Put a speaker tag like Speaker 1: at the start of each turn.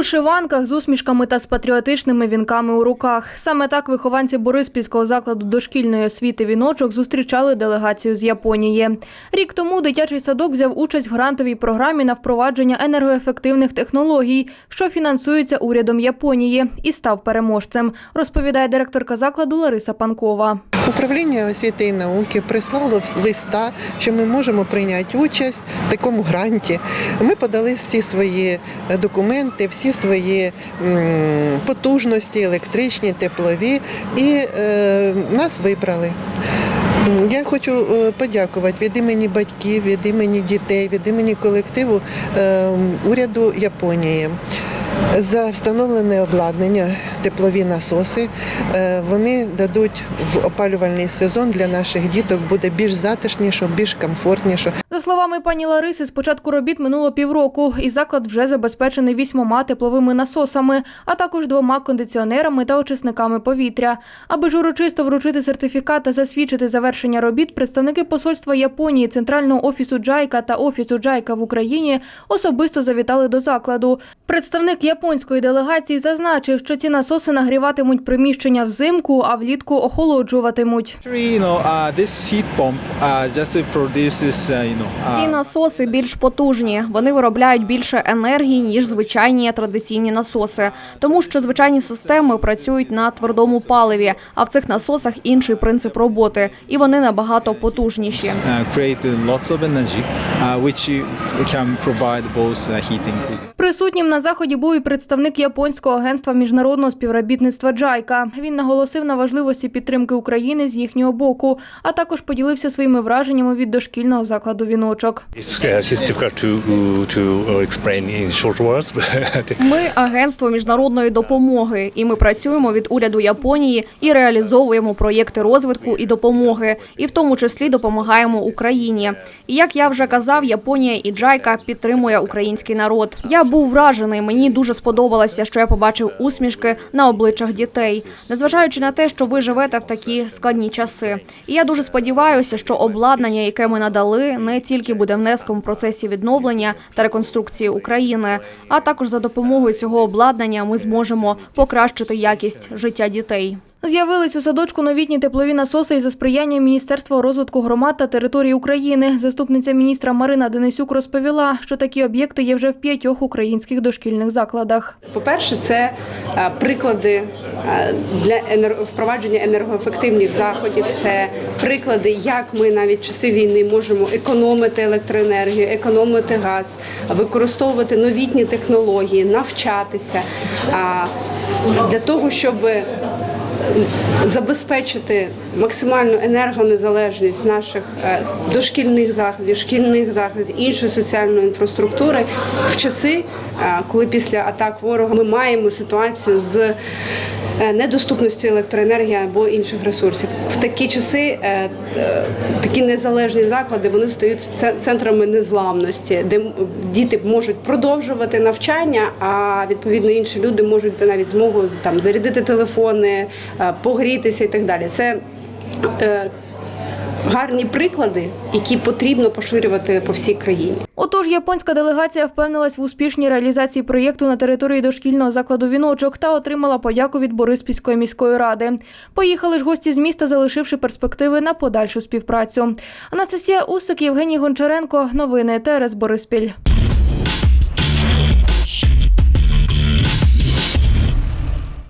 Speaker 1: вишиванках з усмішками та з патріотичними вінками у руках. Саме так вихованці Бориспільського закладу дошкільної освіти віночок зустрічали делегацію з Японії. Рік тому дитячий садок взяв участь в грантовій програмі на впровадження енергоефективних технологій, що фінансується урядом Японії, і став переможцем, розповідає директорка закладу Лариса Панкова.
Speaker 2: Управління освіти і науки прислало листа, що ми можемо прийняти участь в такому гранті. Ми подали всі свої документи, всі свої потужності, електричні, теплові, і е, нас вибрали. Я хочу е, подякувати від імені батьків, від імені дітей, від імені колективу е, уряду Японії. За встановлене обладнання, теплові насоси, вони дадуть в опалювальний сезон для наших діток буде більш затишніше, більш комфортніше.
Speaker 1: Словами пані Лариси, з початку робіт минуло півроку, і заклад вже забезпечений вісьмома тепловими насосами, а також двома кондиціонерами та очисниками повітря. Аби ж урочисто вручити сертифікат та засвідчити завершення робіт, представники посольства Японії, центрального офісу Джайка та офісу Джайка в Україні особисто завітали до закладу. Представник японської делегації зазначив, що ці насоси нагріватимуть приміщення взимку, а влітку охолоджуватимуть.
Speaker 3: You know, uh, this heat pump uh, uh, you know,
Speaker 4: Ці насоси більш потужні. Вони виробляють більше енергії ніж звичайні традиційні насоси, тому що звичайні системи працюють на твердому паливі, а в цих насосах інший принцип роботи, і вони набагато потужніші.
Speaker 3: heating and cooling.
Speaker 1: Присутнім на заході був і представник японського агентства міжнародного співробітництва Джайка. Він наголосив на важливості підтримки України з їхнього боку, а також поділився своїми враженнями від дошкільного закладу віночок.
Speaker 5: It's, uh, uh,
Speaker 4: Ми агентство міжнародної допомоги, і ми працюємо від уряду Японії і реалізовуємо проєкти розвитку і допомоги, і в тому числі допомагаємо Україні. І як я вже казав, Японія і Джайка підтримує український народ. Я був вражений. Мені дуже сподобалося, що я побачив усмішки на обличчях дітей, незважаючи на те, що ви живете в такі складні часи. І я дуже сподіваюся, що обладнання, яке ми надали, не тільки буде внеском в процесі відновлення та реконструкції України, а також за допомогою цього обладнання ми зможемо покращити якість життя дітей.
Speaker 1: З'явились у садочку новітні теплові насоси із за сприяння Міністерства розвитку громад та територій України. Заступниця міністра Марина Денисюк розповіла, що такі об'єкти є вже в п'ятьох українських дошкільних закладах.
Speaker 6: По-перше, це е, приклади е, для впровадження енергоефективних заходів. Це приклади, як ми навіть в часи війни можемо економити електроенергію, економити газ, використовувати новітні технології, навчатися для того, щоб забезпечити максимальну енергонезалежність наших е, дошкільних закладів, шкільних закладів, іншої соціальної інфраструктури в часи, е, коли після атак ворога ми маємо ситуацію з недоступністю електроенергії або інших ресурсів. В такі часи е, е, такі незалежні заклади вони стають центрами незламності, де діти можуть продовжувати навчання, а відповідно інші люди можуть навіть змогу там зарядити телефони, е, погрітися і так далі. Це е, гарні приклади, які потрібно поширювати по всій країні.
Speaker 1: Отож, японська делегація впевнилась в успішній реалізації проєкту на території дошкільного закладу віночок та отримала подяку від Бориспільської міської ради. Поїхали ж гості з міста, залишивши перспективи на подальшу співпрацю. Анастасія Усик, Євгеній Гончаренко. Новини ТРС Бориспіль.